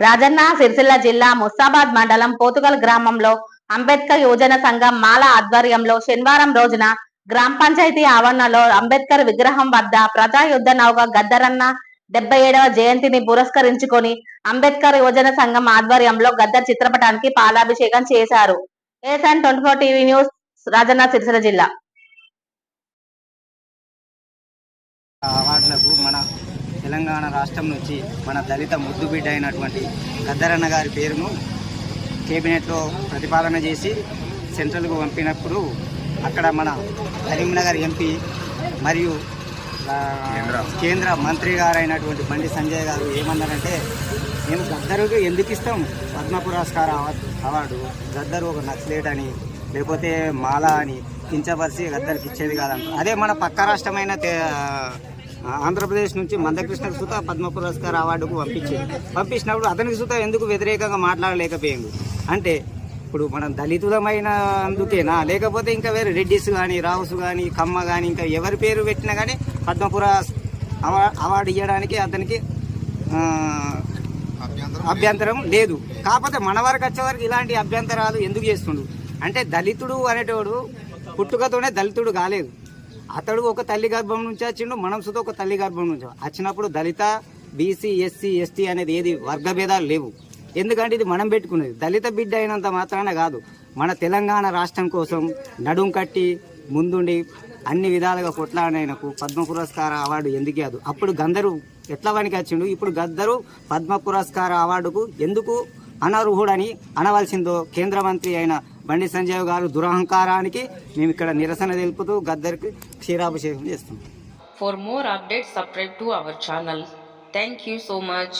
రాజన్న సిరిసిల్ల జిల్లా ముస్తాబాద్ మండలం పోతుగల్ గ్రామంలో అంబేద్కర్ యువజన సంఘం మాల ఆధ్వర్యంలో శనివారం రోజున గ్రామ పంచాయతీ ఆవరణలో అంబేద్కర్ విగ్రహం వద్ద ప్రజా యుద్ధ నౌక గద్దరన్న డెబ్బై ఏడవ జయంతిని పురస్కరించుకొని అంబేద్కర్ యువజన సంఘం ఆధ్వర్యంలో గద్దర్ చిత్రపటానికి పాలాభిషేకం చేశారు. ఏసన్ twenty four TV news Rajanna Sircilla జిల్లా అవార్డులకు మన తెలంగాణ రాష్ట్రం నుంచి మన దళిత ముద్దు బిడ్డ అయినటువంటి గద్దరన్న గారి పేరును కేబినెట్లో ప్రతిపాదన చేసి సెంట్రల్కు పంపినప్పుడు అక్కడ మన కరీంనగర్ ఎంపీ మరియు కేంద్ర. మంత్రి గారు అయినటువంటి బండి సంజయ్ గారు ఏమన్నారంటే మేము గద్దరుకు ఎందుకు ఇస్తాం? పద్మ పురస్కార అవార్డు అవార్డు. గద్దరు ఒక నక్సలేట్ అని లేకపోతే మాల అని కించపరిచి గద్దరికి ఇచ్చేది కాదంట. అదే మన పక్క రాష్ట్రమైన ఆంధ్రప్రదేశ్ నుంచి మందకృష్ణకు సుత పద్మ పురస్కార అవార్డుకు పంపించింది. పంపించినప్పుడు అతనికి సుత ఎందుకు వ్యతిరేకంగా మాట్లాడలేకపోయింది? అంటే ఇప్పుడు మనం దళితులమైన అందుకేనా? లేకపోతే ఇంకా వేరే రెడ్డిస్ కానీ రావుస్ కానీ కమ్మ కానీ ఇంకా ఎవరి పేరు పెట్టినా కానీ పద్మపుర అవార్డు ఇవ్వడానికి అతనికి అభ్యంతరం లేదు. కాకపోతే మన వరకు వచ్చే ఇలాంటి అభ్యంతరాలు ఎందుకు చేస్తుండు? అంటే దళితుడు అనేటోడు పుట్టుకతోనే దళితుడు కాలేదు. అతడు ఒక తల్లి గర్భం నుంచి వచ్చిండు మనం సుత ఒక తల్లి గర్భం నుంచి. వచ్చినప్పుడు దళిత బీసీ ఎస్సీ ఎస్టీ అనేది ఏది వర్గభేదాలు లేవు. ఎందుకంటే ఇది మనం పెట్టుకునేది. దళిత బిడ్డ అయినంత మాత్రాన కాదు. మన తెలంగాణ రాష్ట్రం కోసం నడుం కట్టి ముందుండి అన్ని విధాలుగా కొట్లాడినకు పద్మ పురస్కార అవార్డు ఎందుకు కాదు. అప్పుడు గందరు ఎట్లా వానికి వచ్చిండు? ఇప్పుడు గద్దరు పద్మ పురస్కార అవార్డుకు ఎందుకు అనర్హుడని అనవలసిందో కేంద్ర మంత్రి అయిన బండి సంజయ్ గారు దురహంకారానికి మేము ఇక్కడ నిరసన తెలుపుతూ గద్దరికి క్షీరాభిషేకం చేస్తాం for more update subscribe to our channel thank you so much